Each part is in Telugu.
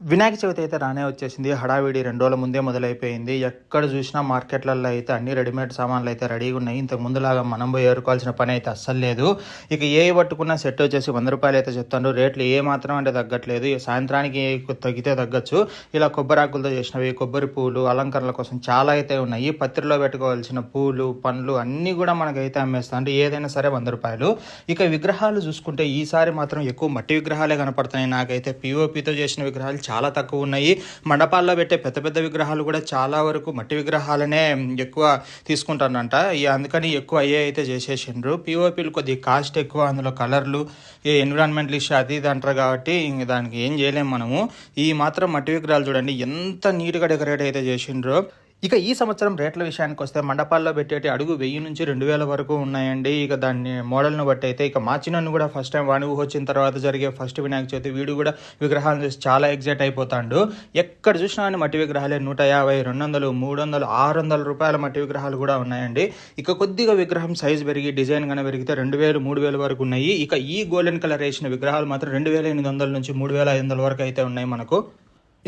వినాయక చవితి అయితే రానే వచ్చేసింది. హడావిడి రెండు రోజుల ముందే మొదలైపోయింది. ఎక్కడ చూసినా మార్కెట్లలో అయితే అన్ని రెడీమేడ్ సామాన్లు అయితే రెడీగా ఉన్నాయి. ఇంతకు ముందులాగా మనం పోయి ఏరుకోవాల్సిన పని అయితే అస్సలు లేదు. ఇక ఏ పట్టుకున్నా సెట్ వచ్చేసి వంద రూపాయలు అయితే చెప్తాను రేట్లు ఏ మాత్రం అంటే తగ్గట్లేదు. ఇక సాయంత్రానికి తగ్గితే తగ్గచ్చు. ఇలా కొబ్బరాకులతో చేసినవి కొబ్బరి పూలు అలంకరణల కోసం చాలా అయితే ఉన్నాయి. పత్రిలో పెట్టుకోవాల్సిన పూలు పండ్లు అన్నీ కూడా మనకైతే అమ్మేస్తాను అంటే ఏదైనా సరే వంద రూపాయలు. ఇక విగ్రహాలు చూసుకుంటే ఈసారి మాత్రం ఎక్కువ మట్టి విగ్రహాలే కనపడుతున్నాయి. నాకైతే పిఓపితో చేసిన విగ్రహాలు చాలా తక్కువ ఉన్నాయి. మండపాల్లో పెట్టే పెద్ద పెద్ద విగ్రహాలు కూడా చాలా వరకు మట్టి విగ్రహాలనే ఎక్కువ తీసుకుంటానంట. ఇక అందుకని ఎక్కువ అయ్యే అయితే చేసేసిండ్రు. పిఓపిలు కొద్దిగా కాస్ట్ ఎక్కువ అందులో కలర్లు ఎన్విరాన్మెంట్ ఇష్యూ అది ఇది అంటారు కాబట్టి ఇంక దానికి ఏం చేయలేము మనము. ఈ మాత్రం మట్టి విగ్రహాలు చూడండి ఎంత నీట్గా డెకరేట్ అయితే చేసిండ్రో. ఇక ఈ సంవత్సరం రేట్ల విషయానికి వస్తే మండపాల్లో పెట్టేటి అడుగు వెయ్యి నుంచి రెండు వేల వరకు ఉన్నాయండి. ఇక దాన్ని మోడల్ను బట్టి అయితే ఇక మార్చినన్ను కూడా ఫస్ట్ టైం వాణి వచ్చిన తర్వాత జరిగే ఫస్ట్ వినాయక చవితి వీడు కూడా విగ్రహాలను చూసి చాలా ఎగ్జైట్ అయిపోతాడు. ఎక్కడ చూసినా అని మట్టి విగ్రహాలే నూట యాభై రెండు వందలు మూడు వందలు ఆరు వందల రూపాయల మట్టి విగ్రహాలు కూడా ఉన్నాయండి. ఇక కొద్దిగా విగ్రహం సైజ్ పెరిగి డిజైన్ కనుక పెరిగితే రెండు వేలు మూడు వేల వరకు ఉన్నాయి. ఇక ఈ గోల్డెన్ కలర్ వేసిన విగ్రహాలు మాత్రం రెండు వేల ఎనిమిది వందల నుంచి మూడు వేల ఐదు వందల వరకు అయితే ఉన్నాయి మనకు.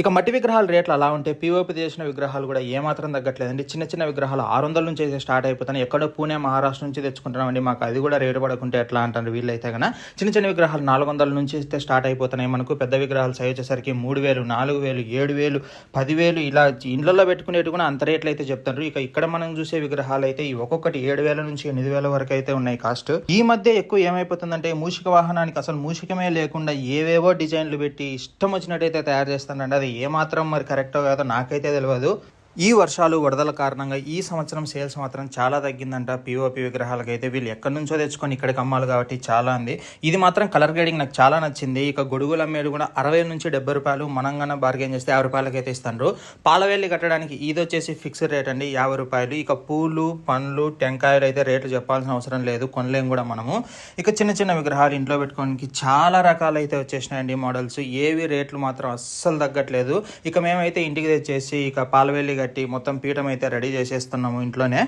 ఇక మట్టి విగ్రహాల రేట్లు అలా ఉంటే పిఓపి చేసిన విగ్రహాలు కూడా ఏమాత్రం తగ్గట్లేదండి. చిన్న చిన్న విగ్రహాలు ఆరు వందల నుంచి అయితే స్టార్ట్ అయిపోతున్నాయి. ఎక్కడో పూణే మహారాష్ట్ర నుంచి తెచ్చుకుంటున్నామండి. మాకు అది కూడా రేటు పడకుంటే ఎట్లా అంటారు వీళ్ళైతే కన్నా చిన్న చిన్న విగ్రహాలు నాలుగు వందల నుంచి అయితే స్టార్ట్ అయిపోతున్నాయి. మనకు పెద్ద విగ్రహాలు సై వచ్చేసరికి మూడు వేలు నాలుగు వేలు ఏడు వేలు పదివేలు ఇలా ఇండ్లలో పెట్టుకునేవి కూడా అంత రేట్లు అయితే చెప్తారు ఇక ఇక్కడ మనం చూసే విగ్రహాలు అయితే ఈ ఒక్కొక్కటి ఏడు వేల నుంచి ఎనిమిది వేల వరకు అయితే ఉన్నాయి కాస్ట్ ఈ మధ్య ఎక్కువ ఏమైపోతుందంటే మూషిక వాహనానికి అసలు మూషికమే లేకుండా ఏవేవో డిజైన్లు పెట్టి ఇష్టం వచ్చినట్టయితే తయారు చేస్తానండి అది ఏమాత్రం మరి కరెక్టో కాదో నాకైతే తెలియదు ఈ వర్షాలు వరదల కారణంగా ఈ సంవత్సరం సేల్స్ మాత్రం చాలా తగ్గిందంట. పిఓపి విగ్రహాలకైతే వీళ్ళు ఎక్కడి నుంచో తెచ్చుకొని ఇక్కడికి అమ్మాలి కాబట్టి చాలా ఉంది ఇది మాత్రం కలర్ గ్రేడింగ్ నాకు చాలా నచ్చింది. ఇక గొడుగులు అమ్మేడు కూడా అరవై నుంచి డెబ్బై రూపాయలు మనంగానే బార్గెన్ చేస్తే యాభై రూపాయలకి అయితే ఇస్తారు పాలవేల్లి కట్టడానికి ఇది వచ్చేసి ఫిక్స్డ్ రేట్ అండి యాభై రూపాయలు. ఇక పూలు పండ్లు టెంకాయలు అయితే రేట్లు చెప్పాల్సిన అవసరం లేదు. కొనలేం కూడా మనము. ఇక చిన్న చిన్న విగ్రహాలు ఇంట్లో పెట్టుకోవడానికి చాలా రకాలు అయితే వచ్చేసినాయండి మోడల్స్ ఏవి రేట్లు మాత్రం అస్సలు తగ్గట్లేదు. ఇక మేమైతే ఇంటికి తెచ్చేసి ఇక పాలవేల్లి కట్టి మొత్తం పీఠం అయితే రెడీ చేసేస్తున్నాము ఇంట్లోనే.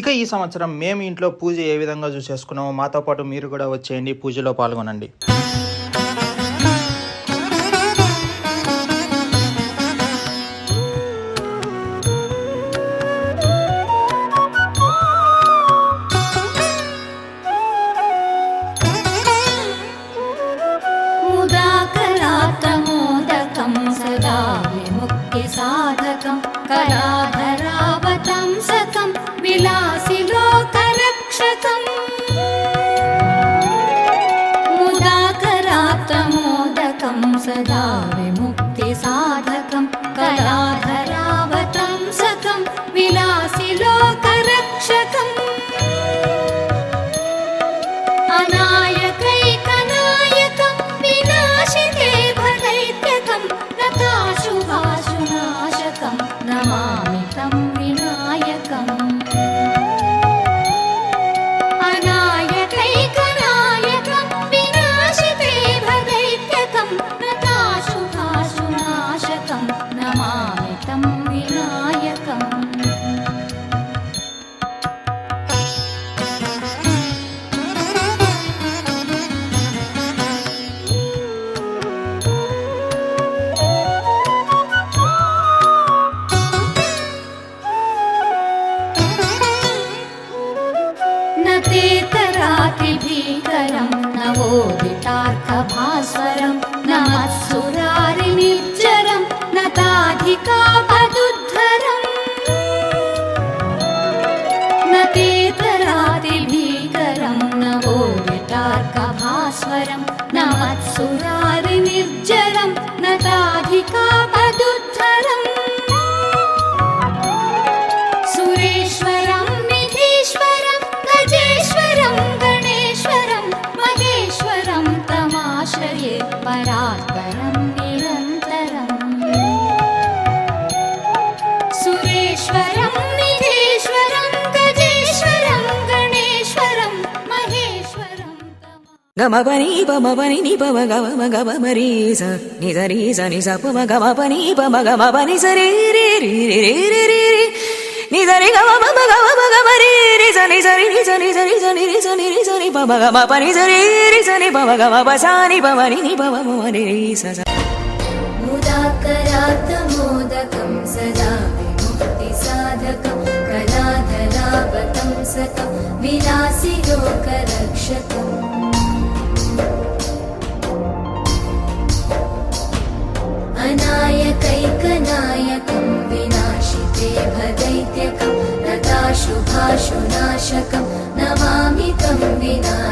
ఇక ఈ సంవత్సరం మేము ఇంట్లో పూజ ఏ విధంగా చూసేసుకున్నామో మాతో పాటు మీరు కూడా వచ్చేయండి పూజలో పాల్గొనండి. विलासि लोकरक्षकम् सुरेश्वरं निधीश्वरं गजेश्वरं गणेश्वरं महेश्वरं तमाश्रये परात्परं గమపని పమపని ని పమ గమ గమ మరీ స ని సరి స ని స పమ గమ పని పమ గమ పని సరి రి రి రి రి రి రి రి ని సరి గమ పమ గమ గమ రి రి స ని సరి ని స ని సరి స ని రి స ని రి స ని పమ గమ పని సరి पोषकं नमामि तं विना